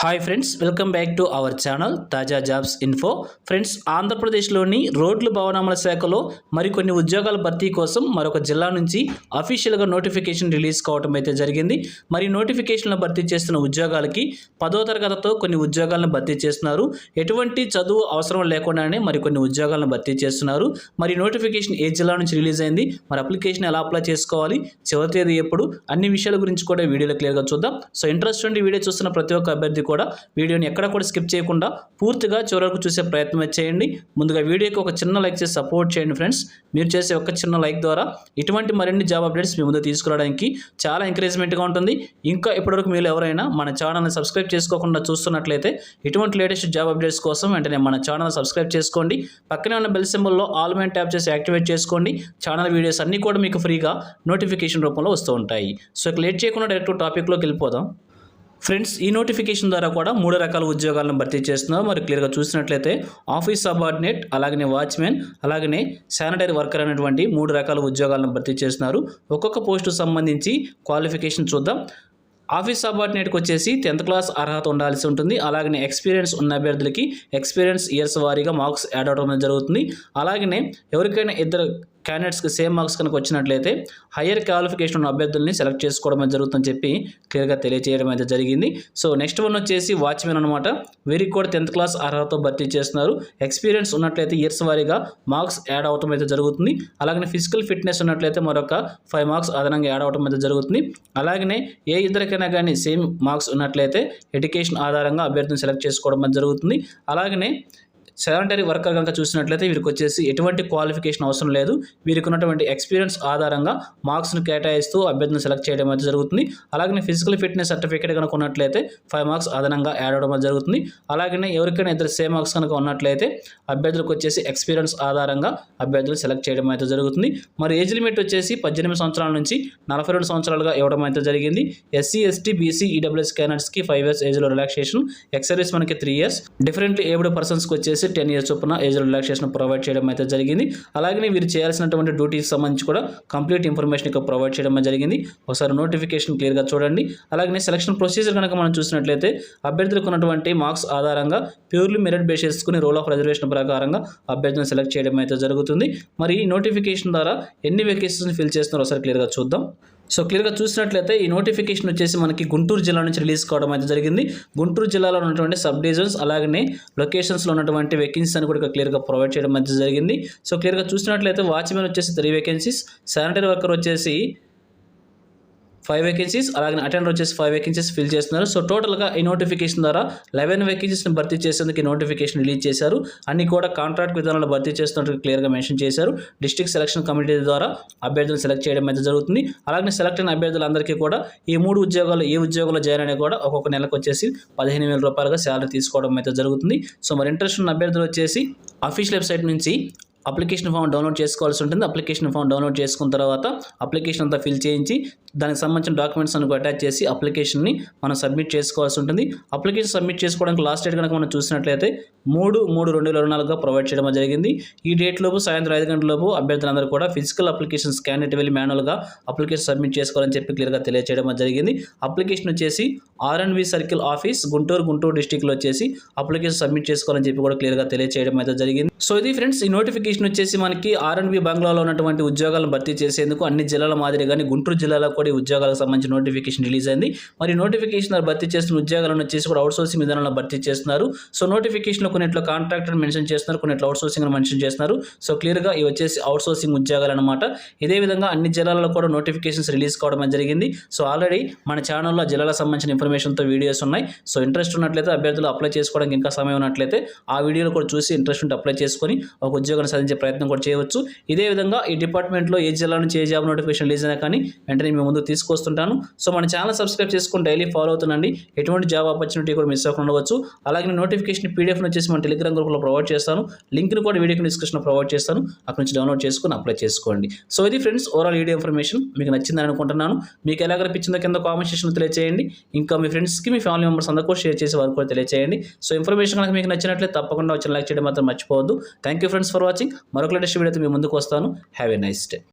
Hi friends welcome back to our channel తాజా jobs info friends ఆంధ్రప్రదేశ్లోని రోడ్లు భవనముల శాఖలో మరికొన్ని ఉద్యోగాల భర్తీ కోసం మరొక జిల్లా నుంచి అఫీషియల్గా నోటిఫికేషన్ రిలీజ్ కావడం అయితే జరిగింది. మరి నోటిఫికేషన్లో భర్తీ చేస్తున్న ఉద్యోగాలకి పదో తరగతితో కొన్ని ఉద్యోగాలను భర్తీ చేస్తున్నారు. ఎటువంటి చదువు అవసరం లేకుండానే మరికొన్ని ఉద్యోగాలను భర్తీ చేస్తున్నారు. మరి నోటిఫికేషన్ ఏ జిల్లా నుంచి రిలీజ్ అయింది? మరి అప్లికేషన్ ఎలా అప్లై చేసుకోవాలి? చివరి తేదీ ఎప్పుడు? అన్ని విషయాల గురించి కూడా వీడియోలో క్లియర్గా చూద్దాం. సో ఇంట్రెస్ట్ ఉండి వీడియో చూస్తున్న ప్రతి ఒక్క అభ్యర్థి కూడా వీడియోని ఎక్కడ కూడా స్కిప్ చేయకుండా పూర్తిగా చివరకు చూసే ప్రయత్నం చేయండి. ముందుగా వీడియోకి ఒక చిన్న లైక్ చేసి సపోర్ట్ చేయండి ఫ్రెండ్స్ మీరు చేసే ఒక చిన్న లైక్ ద్వారా ఇటువంటి మరిన్ని జాబ్ అప్డేట్స్ మీ ముందు తీసుకురావడానికి చాలా ఎంకరేజ్మెంట్గా ఉంటుంది. ఇంకా ఇప్పటివరకు మీరు ఎవరైనా మన ఛానల్ని సబ్స్క్రైబ్ చేసుకోకుండా చూస్తున్నట్లయితే ఇటువంటి లేటెస్ట్ జాబ్ అప్డేట్స్ కోసం వెంటనే మన ఛానల్ సబ్స్క్రైబ్ చేసుకోండి. పక్కనే ఉన్న బెల్ సింబల్లో ఆల్ మైన్ ట్యాప్ చేసి యాక్టివేట్ చేసుకోండి. ఛానల్ వీడియోస్ అన్నీ కూడా మీకు ఫ్రీగా నోటిఫికేషన్ రూపంలో వస్తూ ఉంటాయి. సో ఇక లేట్ చేయకుండా డైరెక్ట్ టాపిక్లోకి వెళ్ళిపోదాం. ఫ్రెండ్స్ ఈ నోటిఫికేషన్ ద్వారా కూడా మూడు రకాల ఉద్యోగాలను భర్తీ చేస్తున్నారు. మరి క్లియర్గా చూసినట్లయితే ఆఫీస్ సబార్డినేట్ అలాగనే వాచ్మెన్ అలాగనే శానిటరీ వర్కర్ అనేటువంటి మూడు రకాల ఉద్యోగాలను భర్తీ చేస్తున్నారు. ఒక్కొక్క పోస్టు సంబంధించి క్వాలిఫికేషన్ చూద్దాం. ఆఫీస్ సబార్డినేట్కి వచ్చేసి టెన్త్ క్లాస్ అర్హత ఉండాల్సి ఉంటుంది. అలాగనే ఎక్స్పీరియన్స్ ఉన్న అభ్యర్థులకి ఎక్స్పీరియన్స్ ఇయర్స్ వారీగా మార్క్స్ యాడ్ అవడం జరుగుతుంది. అలాగనే ఎవరికైనా ఇద్దరు క్యాండిడేట్స్కి సేమ్ మార్క్స్ కనుక వచ్చినట్లయితే హయ్యర్ క్వాలిఫికేషన్ ఉన్న అభ్యర్థుల్ని సెలెక్ట్ చేసుకోవడం జరుగుతుందని చెప్పి క్లియర్గా తెలియజేయడం అయితే జరిగింది. సో నెక్స్ట్ వన్ వచ్చేసి వాచ్మెన్ అనమాట వీరికి కూడా టెన్త్ క్లాస్ అర్హతతో భర్తీ చేస్తున్నారు. ఎక్స్పీరియన్స్ ఉన్నట్లయితే ఇయర్స్ వారీగా మార్క్స్ యాడ్ అవటం అయితే జరుగుతుంది. అలాగే ఫిజికల్ ఫిట్నెస్ ఉన్నట్లయితే మరొక ఫైవ్ మార్క్స్ అదనంగా యాడ్ అవటం అయితే జరుగుతుంది. అలాగనే ఏ ఇద్దరికైనా కానీ సేమ్ మార్క్స్ ఉన్నట్లయితే ఎడ్యుకేషన్ ఆధారంగా అభ్యర్థిని సెలెక్ట్ చేసుకోవడం జరుగుతుంది. అలాగనే సెడంటరీ వర్కర్ కనుక చూసినట్లయితే వీరికి వచ్చేసి ఎటువంటి క్వాలిఫికేషన్ అవసరం లేదు. వీరికి ఉన్నటువంటి ఎక్స్పీరియన్స్ ఆధారంగా మార్క్స్ను కేటాయిస్తూ అభ్యర్థిని సెలెక్ట్ చేయడం అయితే జరుగుతుంది. అలాగే ఫిజికల్ ఫిట్నెస్ సర్టిఫికేట్ కనుక ఉన్నట్లయితే ఫైవ్ మార్క్స్ అదనంగా యాడ్ అవడం జరుగుతుంది. అలాగనే ఎవరికైనా ఇద్దరు సేమ్ మార్క్స్ కనుక ఉన్నట్లయితే అభ్యర్థులకు వచ్చేసి ఎక్స్పీరియన్స్ ఆధారంగా అభ్యర్థులు సెలెక్ట్ చేయడం అయితే జరుగుతుంది. మరి ఏజ్ లిమిట్ వచ్చేసి పద్దెనిమిది సంవత్సరాల నుంచి నలభై రెండు సంవత్సరాలుగా ఇవ్వడం అయితే జరిగింది. ఎస్సీ ఎస్టీ బీసీ ఈడబ్ల్యూఎస్ క్యాండిడేట్స్కి ఫైవ్ ఇయర్స్ ఏజ్లో రిలాక్సేషన్ ఎక్సర్వీస్ మనకి త్రీ ఇయర్స్ డిఫరెంట్లీ ఏబుడ్ పర్సన్స్కి వచ్చేసి టెన్ ఇయర్స్ చొప్పున ఏజ్ రిలాక్సేషన్ ప్రొవైడ్ చేయడం అయితే జరిగింది. అలాగే వీరు చేయాల్సినటువంటి డ్యూటీకి సంబంధించి కూడా కంప్లీట్ ఇన్ఫర్మేషన్ ఇక్కడ ప్రొవైడ్ చేయడం జరిగింది. ఒకసారి నోటిఫికేషన్ క్లియర్గా చూడండి. అలాగే సెలక్షన్ ప్రొసీజర్ కనుక మనం చూసినట్లయితే అభ్యర్థులకు ఉన్నటువంటి మార్క్స్ ఆధారంగా ప్యూర్లీ మెరిట్ బేస్ చేసుకుని రోల్ ఆఫ్ రిజర్వేషన్ ప్రకారంగా అభ్యర్థులను సెలెక్ట్ చేయడం అయితే జరుగుతుంది. మరి ఈ నోటిఫికేషన్ ద్వారా ఎన్ని వెకేషన్స్ ఫిల్ చేస్తున్నారో ఒకసారి క్లియర్గా చూద్దాం. సో క్లియర్గా చూసినట్లయితే ఈ నోటిఫికేషన్ వచ్చేసి మనకి గుంటూరు జిల్లా నుంచి రిలీజ్ కావడం అయితే జరిగింది. గుంటూరు జిల్లాలో ఉన్నటువంటి సబ్ డివిజన్స్ అలాగనే లొకేషన్స్లో ఉన్నటువంటి వేకెన్సీస్ అని కూడా క్లియర్గా ప్రొవైడ్ చేయడం అయితే జరిగింది. సో క్లియర్గా చూసినట్లయితే వాచ్మెన్ వచ్చేసి త్రీ వేకెన్సీస్ శానిటరీ వర్కర్ వచ్చేసి ఫైవ్ వేకెన్సీస్ అలాగే అటెండర్ వచ్చేసి ఫైవ్ వేకెన్సీస్ ఫిల్ చేస్తున్నారు. సో టోటల్గా ఈ నోటిఫికేషన్ ద్వారా లెవెన్ వేకెన్సీస్ని భర్తీ చేసేందుకు ఈ నోటిఫికేషన్ రిలీజ్ చేశారు. అన్ని కూడా కాంట్రాక్ట్ విధానంలో భర్తీ చేస్తున్నట్టు క్లియర్గా మెన్షన్ చేశారు. డిస్ట్రిక్ట్ సెలక్షన్ కమిటీ ద్వారా అభ్యర్థులు సెలెక్ట్ చేయడం అయితే జరుగుతుంది. అలాగే సెలెక్ట్ అయిన అభ్యర్థులందరికీ కూడా ఈ మూడు ఉద్యోగాలు ఏ ఉద్యోగంలో జాయిన్ అయినా కూడా ఒక్కొక్క నెలకు వచ్చేసి పదిహేను వేల రూపాయలుగా శాలరీ తీసుకోవడం అయితే జరుగుతుంది. సో మరి ఇంట్రెస్ట్ ఉన్న అభ్యర్థులు వచ్చేసి అఫీషియల్ వెబ్సైట్ నుంచి అప్లికేషన్ ఫామ్ డౌన్లోడ్ చేసుకోవాల్సి ఉంటుంది. అప్లికేషన్ ఫామ్ డౌన్లోడ్ చేసుకున్న తర్వాత అప్లికేషన్ అంతా ఫిల్ చేయించి దానికి సంబంధించిన డాక్యుమెంట్స్ అనుకో అటాచ్ చేసి అప్లికేషన్ని మనం సబ్మిట్ చేసుకోవాల్సి ఉంటుంది. అప్లికేషన్ సబ్మిట్ చేసుకోవడానికి లాస్ట్ డేట్ కనుక మనం చూసినట్లయితే మూడు మూడు రెండు వేల ఇరవై నాలుగుగా ప్రొవైడ్ చేయడం జరిగింది. ఈ డేట్ లోపు సాయంత్రం ఐదు గంటల లోపు అభ్యర్థులందరూ కూడా ఫిజికల్ అప్లికేషన్ స్కాన్ వెళ్ళి మాన్యువల్గా అప్లికేషన్ సబ్మిట్ చేసుకోవాలని చెప్పి క్లియర్గా తెలియజేయడం జరిగింది. అప్లికేషన్ వచ్చేసి RNV circle office Guntur Guntur డిస్టిక్లో వచ్చేసి అప్లికేషన్ సబ్మిట్ చేసుకోవాలని చెప్పి కూడా క్లియర్గా తెలియజేయడం అయితే జరిగింది. సో ఇది ఫ్రెండ్స్ ఈ నోటిఫికేషన్ వచ్చేసి మనకి ఆర్ఎన్వి బంగ్లాలో ఉన్నటువంటి ఉద్యోగాలను భర్తీ చేసేందుకు అన్ని జిల్లాల మాదిరిగానే గుంటూరు జిల్లాలో కూడా ఉద్యోగాలకు సంబంధించి నోటిఫికేషన్ రిలీజ్ అయింది. మరి నోటిఫికేషన్ భర్తీ చేస్తున్న ఉద్యోగాలను వచ్చేసి కూడా అవుట్ సోర్సింగ్ విధానంలో భర్తీ చేస్తున్నారు. సో నోటిఫికేషన్లో కొన్నిట్లో కాంట్రాక్టర్ మెన్షన్ చేస్తున్నారు కొన్నిట్లో అవుట్ సోర్సింగ్ మెన్షన్ చేస్తున్నారు. సో క్లియర్గా ఇవి వచ్చేసి అవుట్ సోర్సింగ్ ఉద్యోగాలు అనమాట ఇదే విధంగా అన్ని జిల్లాలలో కూడా నోటిఫికేషన్స్ రిలీజ్ కావడం జరిగింది. సో ఆల్రెడీ మన ఛానల్లో జిల్లాలకు సంబంధించిన ఇన్ఫర్మేషన్తో వీడియోస్ ఉన్నాయి. సో ఇంట్రెస్ట్ ఉన్నట్లయితే అభ్యర్థులు అప్లై చేసుకోవడానికి ఇంకా సమయం ఉన్నట్లయితే ఆ వీడియోలు కూడా చూసి ఇంట్రెస్ట్ ఉంటే అప్లై చేసుకొని ఒక ఉద్యోగాన్ని సాధించే ప్రయత్నం కూడా చేయవచ్చు. ఇదే విధంగా ఈ డిపార్ట్మెంట్లో ఏ జిల్లా నుంచి ఏ జాబ్ నోటిఫికేషన్ రిలీజ్ అయినా కానీ వెంటనే మేము ముందు తీసుకొస్తుంటాను. సో మన ఛానల్ సబ్స్క్రైబ్ చేసుకుని డైలీ ఫాలో అవుతుండండి. ఎటువంటి జాబ్ ఆపర్చునిటీ కూడా మిస్ అవ్వకుండా ఉండవచ్చు. అలాగే నోటిఫికేషన్ పీడిఎఫ్ వచ్చేసి మన టెలిగ్రామ్ గ్రూప్లో ప్రొవైడ్ చేస్తాను. లింక్ని కూడా వీడియో డిస్క్రిప్షన్లో ప్రొవైడ్ చేస్తాను. అక్కడ నుంచి డౌన్లోడ్ చేసుకుని అప్లై చేసుకోండి. సో ఇది ఫ్రెండ్స్ ఓవరాల్ వీడియో ఇన్ఫర్మేషన్. మీకు నచ్చిందని అనుకుంటున్నాను. మీకు ఎలా కనిపించిందో కింద కామెంట్ సెక్షన్లో తెలియజేయండి ఇంకా మీ ఫ్రెండ్స్కి మీ ఫ్యామిలీ మెంబర్స్ అందరూ షేర్ చేసి వారికి కూడా తెలియజేయండి సో ఇన్ఫర్మేషన్ కనుక మీకు నచ్చినట్లయితే తప్పకుండా వచ్చిన లైక్ చేయడం మాత్రం మర్చిపోవద్దు. Thank you friends for watching మరొక లేటెస్ట్ వీడియోతో మీ ముందుకు వస్తాను. Have a nice day